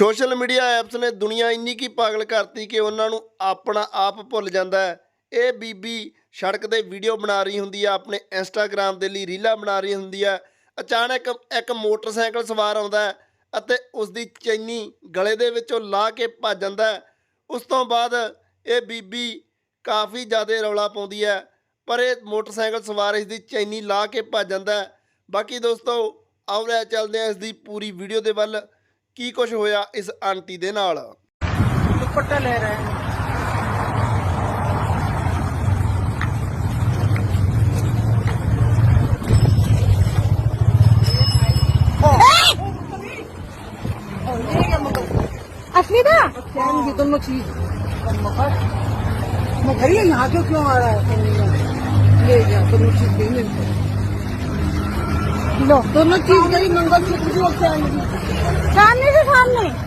Social media apps ਨੇ ਦੁਨੀਆ ਇੰਨੀ ਕੀ ਪਾਗਲ ਕਰਤੀ ਕਿ ਉਹਨਾਂ ਨੂੰ ਆਪਣਾ ਆਪ ਭੁੱਲ ਜਾਂਦਾ ਹੈ। ਇਹ ਬੀਬੀ ਸੜਕ ਤੇ ਵੀਡੀਓ ਬਣਾ ਰਹੀ ਹੁੰਦੀ ਆ, ਆਪਣੇ ਇੰਸਟਾਗ੍ਰam ਦੇ ਲਈ ਰੀਲਾਂ ਬਣਾ ਰਹੀ ਹੁੰਦੀ ਆ। ਅਚਾਨਕ ਇੱਕ ਮੋਟਰਸਾਈਕਲ ਸਵਾਰ ਆਉਂਦਾ ਅਤੇ ਉਸ ਦੀ ਚੈਨੀ ਗਲੇ ਦੇ ਵਿੱਚੋਂ ਲਾ ਕੇ ਭੱਜ ਜਾਂਦਾ ਉਸ ਤੋਂ ਬਾਅਦ ਇਹ ਬੀਬੀ ਕਾਫੀ ਜ਼ਿਆਦਾ ਰੌਲਾ ਪਾਉਂਦੀ ਹੈ, ਪਰ ਇਹ ਮੋਟਰਸਾਈਕਲ ਸਵਾਰ ਇਸ ਦੀ ਚੈਨੀ ਲਾ ਕੇ ਭੱਜ ਜਾਂਦਾ ਬਾਕੀ ਦੋਸਤੋ, ਆਓ ਲੈ ਚੱਲਦੇ ਹਾਂ ਇਸ ਦੀ ਪੂਰੀ ਵੀਡੀਓ ਦੇ ਵੱਲ। ਕੀ ਕੁਝ ਹੋਇਆ ਇਸ ਆਂਟੀ ਦੇ ਨਾਲ दुपट्टा ले रहे हैं अस्मिता चैन की दोनों चीज मैं भैया यहाँ क्यों क्यों आ रहा है ले गया दोनों चीज गई मेरे को लो दोनों चीज गई मंगलसूत्र भी और चैन भी सामने से सामने